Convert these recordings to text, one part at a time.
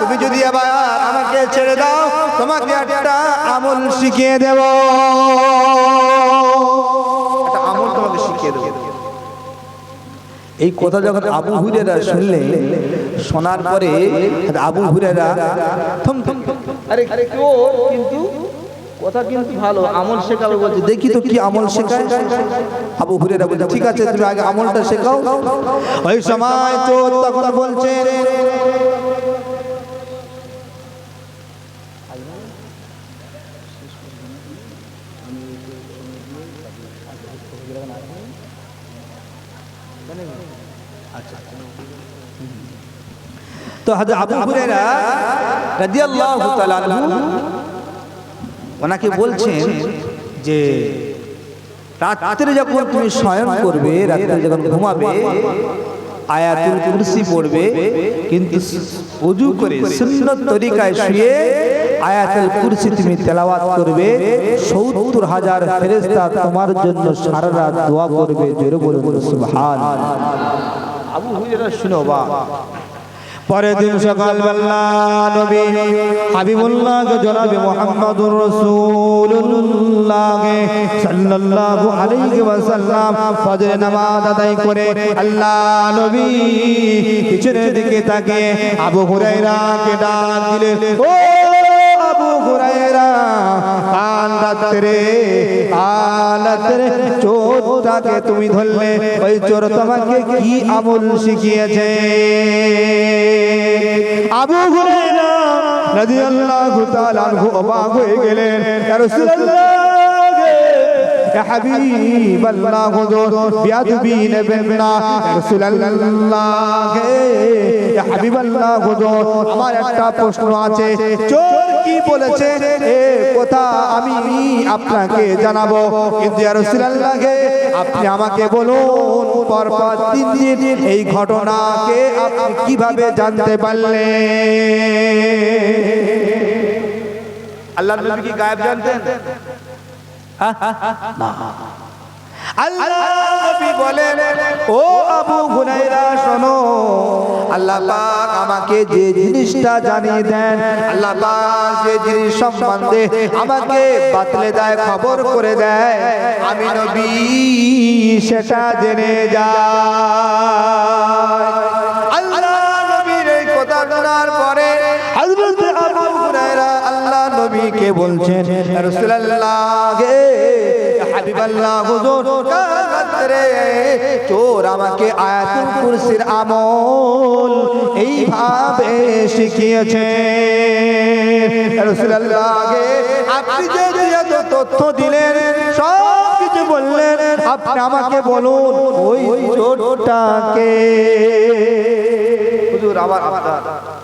তুমি যদি আবার আমাকে ছেড়ে দাও তোমাকে একটা আমল শিখিয়ে দেব। একটা আমল তোমাকে শিখিয়ে দেব। এই কথা যখন আবু হুরেরা শুনলে শোনার পরে আবু হুরেরা থম থম থম, আরে আরে কিন্তু কথা কিন্তু ভালো আমল শেখাবে বলছে। দেখি তো কি আমল শেখায়। আবু হুরেরা বলছে ঠিক আছে তুমি আগে আমলটা শেখাও। ওই সময় তো তখন বলছে তো আবু হুরেরা রাদিয়াল্লাহু তাআলা ওনাকে বলছেন যে রাত্রে যখন তুমি শয়ন করবে, রাত্রে যখন ঘুমাবে, আয়াতুল কুরসি পড়বে, কিন্তু উজু করে সুন্নত তরিকায় শুয়ে আয়াতুল কুরসি তুমি তেলাওয়াত করবে, সত্তর হাজার ফেরেশতা তোমার জন্য সারা রাত দোয়া করবে, জোরে সুবহান আবু হুরায়রা শুনো বা। পরের দিন সকালবেলা নবী হাবিবুল্লাহ জনাবে মুহাম্মদুর রাসূলুল্লাহ সাল্লাল্লাহু আলাইহি ওয়াসাল্লাম ফজর নামাজ আদায় করে আল্লাহ নবী পিছনের দিকে তাকিয়ে আবু হুরায়রাকে ডাক দিলেন, ও আবু হুরায়রা, কাল রাত্রে আলাত্রে চোরটাকে তুমি ধরলে ওই চোর তোমাকে কি আমল শিখিয়েছে? আবু হুরায়রা রাদিয়াল্লাহু তাআলা আনহু অবাক হয়ে গেলেন। ইয়া রাসূলুল্লাহ হাবিব আল্লাহ হুজুর বিয়াদবি নেবেন না রাসূলুল্লাহ হে হাবিব আল্লাহ হুজুর আমার একটা প্রশ্ন আছে। চোর কি বলেছে? এ কথা আমি আপনাকে জানাব। কিন্তু ইয়া রাসূলুল্লাহ আপনি আমাকে বলুন পরপর তিন দিন এই ঘটনাকে আপনি কীভাবে জানতে পারলেন? আল্লাহ নবী কি গায়েব জানতেন? আল্লাহ নবী বলেন ও আবু হুরায়রা শোনো আল্লাহ পাক আমাকে যে জিনিসটা জানিয়ে দেন, আল্লাহ পাক যে জিনিস সম্বন্ধে আমাকে বাতলে দেয় খবর করে দেয়, আমি নবী সেটা জেনে যাই। আল্লাহ নবীর এই কথা জানার পরে আল্লাহ নবীকে বলছেন রাসূলুল্লাহ গে হাবিবাল্লাহ, হুজুর কাত্রে চোর আমাকে আয়াতুল কুরসির আমল এইভাবে শিখিয়েছে। আপনি যে তথ্য দিলেন সব কিছু বললেন, আপনি আমাকে বলুন ওই চোরটাকে। হুজুর শুধু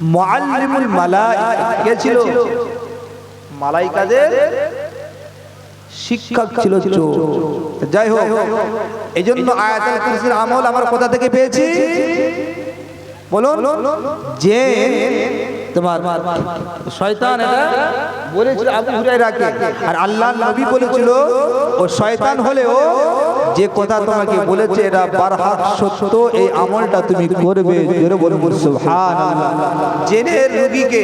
মুআল্লিমুল মালাইকা কে ছিল মালাইকাদের শিক্ষক ছিল চোর। যাই হোক এই জন্য আয়াতুল আমল আমার কোথা থেকে পেয়েছি? বলুন যে তোমার শয়তান এটা বলেছিল আবু হুরায়রাকে। আর আল্লাহ নবী বলেছিল, ও শয়তান হলেও যে কথা তোমাকে বলেছে এটা বারহাত সত্য, এই আমলটা তুমি করবে জোরে বলুন সুবহানাল্লাহ। জেনের রোগীকে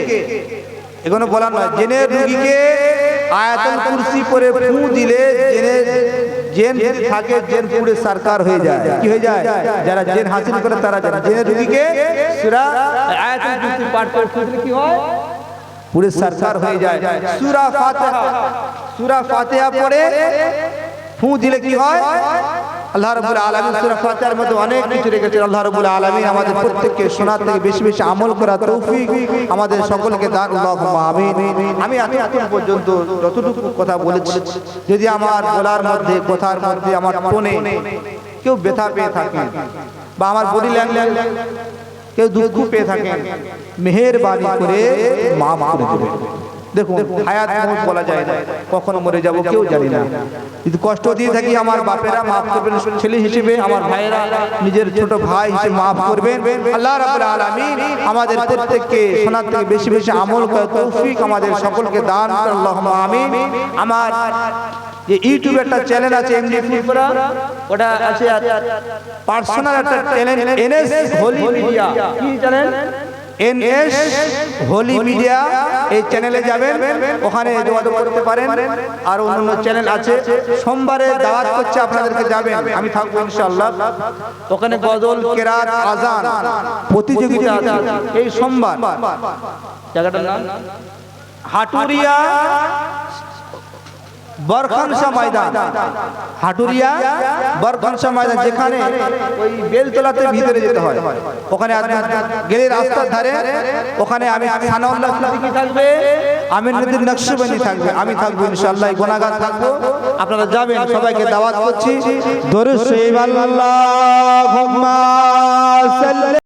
এগুলো বলা নয় জেনের রোগীকে আয়াতুল কুরসি পরে ফু দিলে জেন থাকে, জেন পুরে সরকার হয়ে যায়। কি হয়ে যায়? যারা জেন হাসিল করে, তারা জেনের রুগীকে সূরা আয়াতুল কুরসি পাঠ করে কি হয়? পুরে সরকার হয়ে যায়। সূরা ফাতিহা। সূরা ফাতিহা পড়ে, ফু দিলে কি হয়? আল্লাহ রাব্বুল আলামিন সূরা ফাতিহার মধ্যে অনেক কিছু রেখেছেন। আল্লাহ রাব্বুল আলামিন আমাদের প্রত্যেককে শোনার থেকে বেশি বেশি আমল করা তৌফিক আমাদের সকলকে দান। আমিন। আমি এতক্ষণ পর্যন্ত যতটুকু কথা বলেছি, যদি আমার বলার মধ্যে, কথার মধ্যে, আমার টোনে কেউ ব্যথা পেয়ে থাকেন বা আমার বডি ল্যাঙ্গুয়েজ কেউ দুঃখ পেয়ে থাকেন মেহেরবানি করে মাফ করে দেবেন দেখুন হায়াত মৌত বলা যায় না। কখনো মরে যাব কেউ জানি না। যদি কষ্ট দিয়ে থাকি আমার বাপেরা মাফ করবেন ছেলে হিসেবে আমার ভাইয়েরা নিজের ছোট ভাই হিসেবে মাফ করবেন। আল্লাহ রাব্বুল আলামিন আমাদের প্রত্যেককে শোনার থেকে বেশি বেশি আমল করে তৌফিক আমাদের সকলকে দান করুন। আল্লাহুম্মা আমিন। আমার যে ইউটিউবে একটা চ্যানেল আছে এমনি ফুলপুরা ওটা আছে পার্সোনাল একটা চ্যানেল এনএস হোলি মিডিয়া কি চ্যানেল এনএস হোলি মিডিয়া এই চ্যানেলে যাবেন। ওখানে যোগাযোগ করতে পারেন। আর অন্যান্য চ্যানেল আছে। সোমবারে দাওয়াত হচ্ছে আপনাদেরকে যাবেন। আমি থাকব ইনশাআল্লাহ। ওখানে গজল, কেরাত, আজান প্রতিযোগিতা আছে। এই সোমবার। জায়গাটার নাম? হাটুরিয়া বরখানসা ময়দান। হাটুরিয়া বরখানসা ময়দান, যেখানে ওই বেলতলাতে ভিতরে যেতে হয়। ওখানে গেলে রাস্তার ধারে, ওখানে আমি সানাউল্লাহ সিদ্দিকী থাকবে? আমির নদীর নকশবন্দি থাকবে। আমি থাকব ইনশাআল্লাহ গুনাহগার থাকব। আপনারা যাবেন, সবাইকে দাওয়াত করছি। দরুদ শরীফ আল্লাহুম্মা সাল্লি